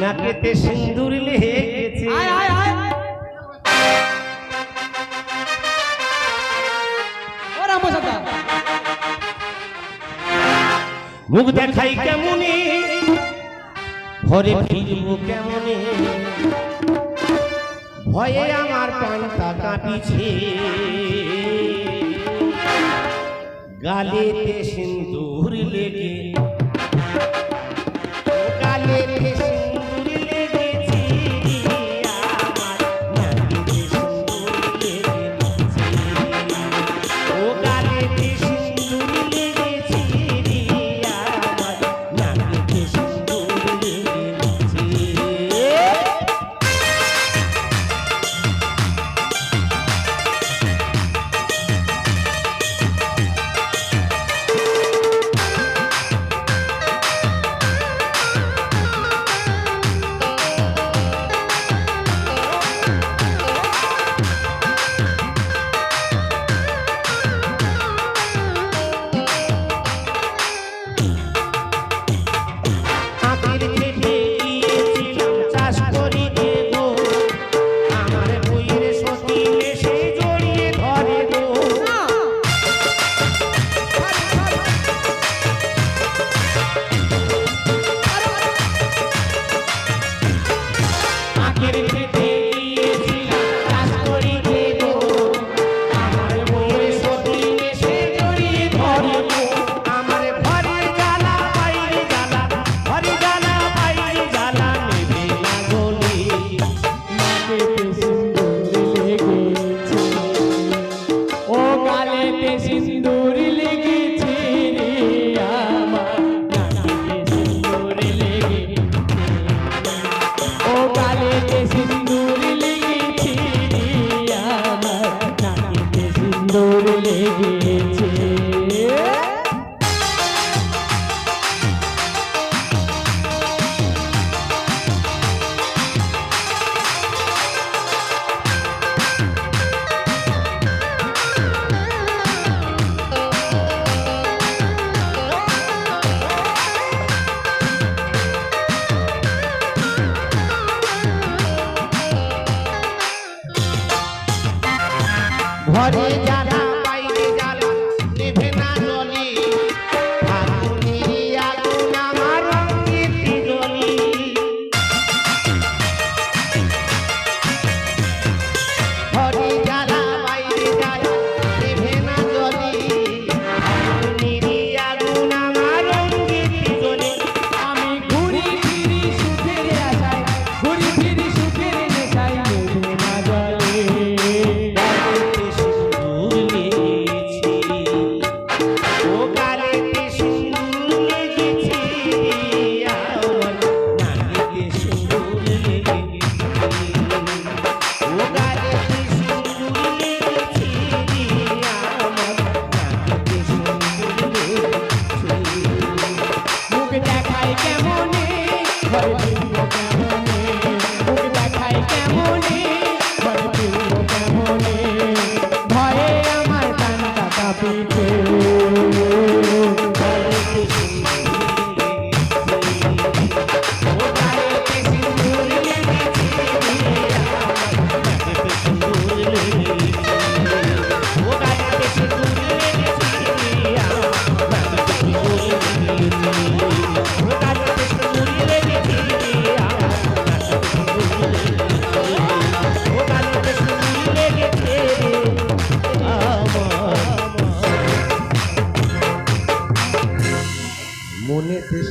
নাকেতে সিঁদুর লেগে গেছে। মুখ দেখাই কেমনি? ভরে ফিরবো কেমনি? ভয়ে আমার পান্তা কাঁপিছে। গালিতে সিন্দুর লেগে tem sindurinho. হরি জানা দেখাই কেমন মনে মনে